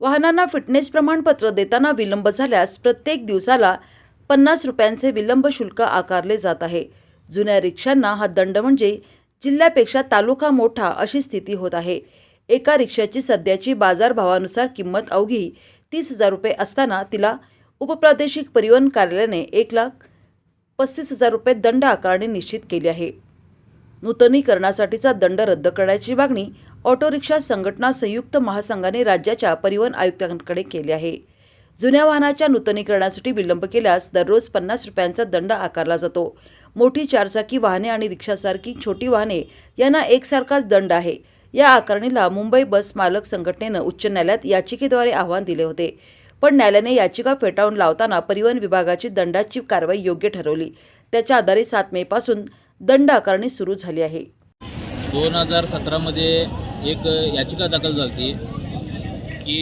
वाहनांना फिटनेस प्रमाणपत्र देताना विलंब झाल्यास प्रत्येक दिवसाला पन्नास रुपयांचे विलंब शुल्क आकारले जात आहे. जुन्या रिक्षांना हा दंड म्हणजे जिल्ह्यापेक्षा तालुका मोठा अशी स्थिती होत आहे. एका रिक्षाची सध्याची बाजारभावानुसार किंमत अवघी तीस हजार रुपये असताना तिला उपप्रादेशिक परिवहन कार्यालयाने एक लाख पस्तीस हजार रुपये दंड आकारणी निश्चित केली आहे. नूतनीकरणासाठीचा दंड रद्द करण्याची मागणी ऑटो रिक्षा संघटना संयुक्त महासंघाने राज्याच्या परिवहन आयुक्तांकडे केली आहे. जुन्या वाहनाच्या नूतनीकरणासाठी विलंब केल्यास दररोज पन्नास रुपयांचा दंड आकारला जातो. मोठी चारचाकी वाहने आणि रिक्षासारखी छोटी वाहने यांना एकसारखाच दंड आहे. या आकारणीला मुंबई बस मालक संघटनेनं उच्च न्यायालयात याचिकेद्वारे आव्हान दिले होते. पण न्यायालयाने याचिका फेटाळून लावताना परिवहन विभागाची दंडाची कारवाई योग्य ठरवली. त्याच्या आधारे सात मेपासून दंड आकारणी सुरू झाली आहे. दोन हजार सतरामध्ये एक याचिका दाखल झाली की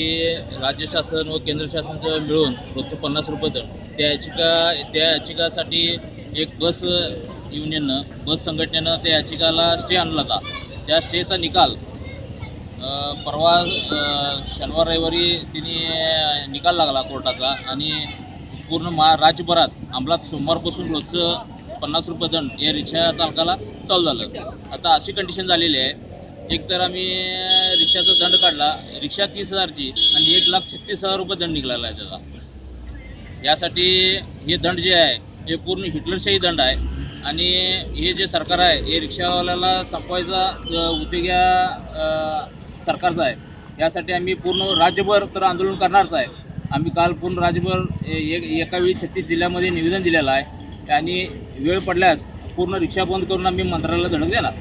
राज्य शासन व केंद्र शासनचं मिळून रोजचं पन्नास रुपये दर. त्या याचिका त्या याचिकासाठी एक बस युनियननं बस संघटनेनं त्या याचिकाला स्टे आणला होता. त्या स्टेचा निकाल परवा शनिवार रविवारी तिने निकाल लागला कोर्टाचा आणि पूर्ण महा राज्यभरात अंमलात सोमवारपासून रोजचं पन्नास रुपये दंड या रिक्षा चालकाला चालू झालं. आता अशी कंडिशन झालेली आहे एकतर आम्ही रिक्षाचा दंड काढला. रिक्षा तीस हजारची आणि एक लाख छत्तीस हजार रुपये दंड निघाला आहे त्याचा. यासाठी हे दंड जे आहे हे पूर्ण हिटलरशाही दंड आहे. आणि हे जे सरकार आहे हे रिक्षावाल्याला संपवायचा उद्योग या सरकारचा आहे. यासाठी आम्ही पूर्ण राज्यभर तर आंदोलन करणारच आहे. आम्ही काल पूर्ण राज्यभर ए- एक एकावेळी छत्तीस जिल्ह्यामध्ये निवेदन दिलेलं आहे. आणि वेळ पडल्यास पूर्ण रिक्षा बंद करून आम्ही मंत्रालयाला धडक देणार.